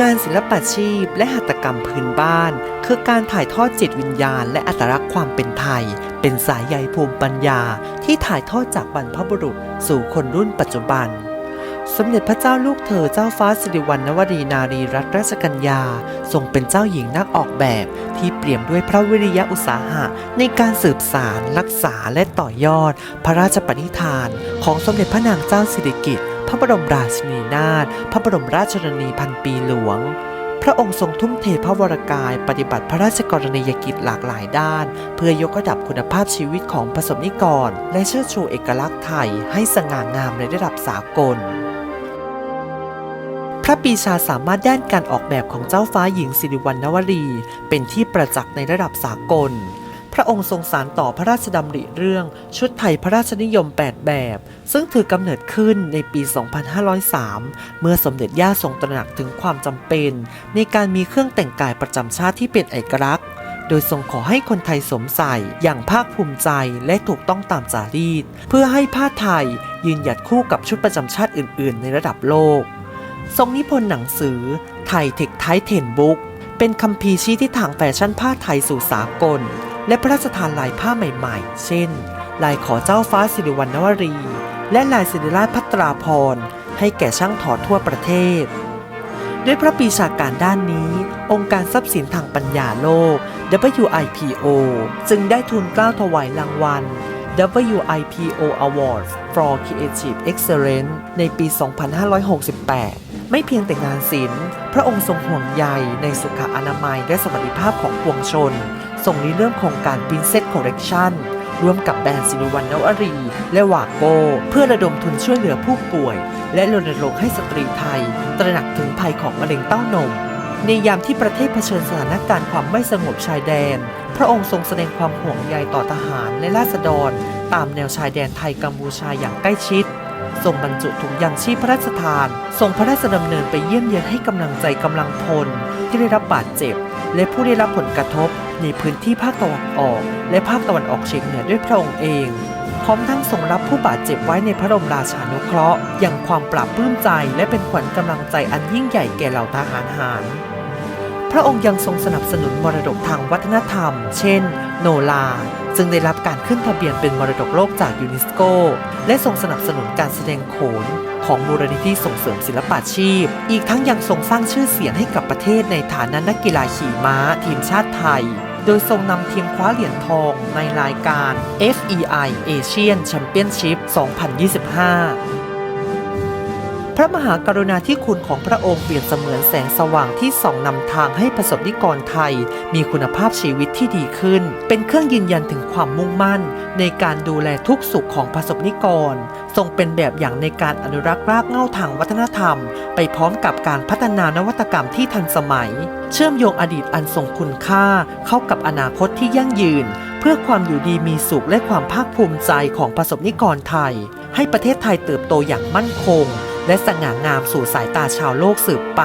งานศิลปะชีพและหัตถกรรมพื้นบ้าน คือการถ่ายทอดจิตวิญญาณ และอัตลักษณ์ความเป็นไทย เป็นสายใยภูมิปัญญาที่ถ่ายทอดจากบรรพบุรุษสู่คนรุ่นปัจจุบัน สมเด็จพระเจ้าลูกเธอเจ้าฟ้าสิริวัณณวรีนารีรัตนราชกัญญา ทรงเป็นเจ้าหญิงนักออกแบบ ที่เปี่ยมด้วยพระวิริยะอุตสาหะ ในการสืบสาร รักษาและต่อยอด พระราชปณิธาน ของสมเด็จพระนางเจ้าสิริกิติ์ พระบรมราชินีนาถ พระบรมราชชนนีพันปีหลวง พระองค์ทรงทุ่มเทพระวรกายปฏิบัติพระราชกรณียกิจหลากหลายด้าน เพื่อยกระดับคุณภาพชีวิตของประสบนิกร และเชิดชูเอกลักษณ์ไทยให้สง่างามในระดับสากลพระปีชาสามารถด้านการออกแบบของเจ้าฟ้าหญิงสิริวัณณวรี เป็นที่ประจักษ์ในระดับสากล ระองค์ทรงสารต่อพระราชดำริเรื่องชุดไทยพระราชนิยม 8 แบบ ซึ่งถือกำเนิดขึ้นในปี 2503 เมื่อสมเด็จย่าทรงตระหนักถึงความจำเป็น ในการมีเครื่องแต่งกายประจำชาติที่เป็นเอกลักษณ์ โดยทรงขอให้คนไทยสวมใส่อย่างภาคภูมิใจและถูกต้องตามจารีต เพื่อให้ผ้าไทยยืนหยัดคู่กับชุดประจำชาติอื่น ๆ ในระดับโลก ทรงนิพนธ์หนังสือ ไทยเทคไทยเทนบุ๊กเป็นคัมภีร์ชี้ทิศทางแฟชั่นผ้าไทยสู่สากล และพระราชทานลายผ้าใหม่ๆ เช่น ลายขอเจ้าฟ้าสิริวัณณวรี และลายสิริราชพัตราพร ให้แก่ช่างถอดทั่วประเทศ ด้วยพระปีชาการด้านนี้ องค์การทรัพย์สินทางปัญญาโลก WIPO จึงได้ทุนกล้าถวายรางวัล WIPO Awards for Creative Excellence ในปี 2568 ไม่เพียงแต่งานศิลป์ พระองค์ทรงห่วงใยในสุขอนามัยและสวัสดิภาพของปวงชนทรงริเริ่มโครงการ Princess Collection ร่วมกับแบรนด์สิริวัณนวรี และวากโก เพื่อระดมทุนช่วยเหลือผู้ป่วย และรณรงค์ให้สตรีไทย ตระหนักถึงภัยของมะเร็งเต้านม ในยามที่ประเทศเผชิญสถานการณ์ความไม่สงบชายแดน พระองค์ทรงแสดงความห่วงใยต่อทหารและราษฎร ตามแนวชายแดนไทยกัมพูชาอย่างใกล้ชิดทรงบรรจุถุงยางชีพพระราชทาน ทรงพระราชดำเนินไปเยี่ยมเยียนให้กำลังใจกำลังพล ที่ได้รับบาดเจ็บ และผู้ได้รับผลกระทบในพื้นที่ภาคตะวันออก และภาคตะวันออกเฉียงเหนือด้วยพระองค์เอง ร้อมทั้งทรงรับผู้บาดเจ็บไว้ในพระบรมราชานุเคราะห์อย่างความปราบปลื้มใจและเป็นขวัญกำลังใจอันยิ่งใหญ่แก่เหล่าทหารหาร พระองค์ยังทรงสนับสนุนมรดกทางวัฒนธรรม เช่น โนลา จึงได้รับการขึ้นทะเบียนเป็นมรดกโลกจากยูเนสโก และทรงสนับสนุนการแสดงโขนของมูลนิธิส่งเสริมศิลปาชีพ อีกทั้งยังทรงสร้างชื่อเสียงให้กับประเทศในฐานะนักกีฬาขี่ม้า ทีมชาติไทย โดยทรงนำทีมคว้าเหรียญทองในรายการ FEI Asian Championship 2025 พระมหากรุณาธิคุณของพระองค์เปรียบเสมือนแสงสว่างที่ส่องนำทางให้ประสบนิกรไทย มีคุณภาพชีวิตที่ดีขึ้น เป็นเครื่องยืนยันถึงความมุ่งมั่น ในการดูแลทุกสุขของประสบนิกร ทรงเป็นแบบอย่างในการอนุรักษ์รากเหง้าทางวัฒนธรรม ไปพร้อมกับการพัฒนานวัตกรรมที่ทันสมัย เชื่อมโยงอดีตอันทรงคุณค่า เข้ากับอนาคตที่ยั่งยืน เพื่อความอยู่ดีมีสุขและความภาคภูมิใจของประสบนิกรไทย ให้ประเทศไทยเติบโตอย่างมั่นคง และสง่างามสู่สายตาชาวโลกสืบไป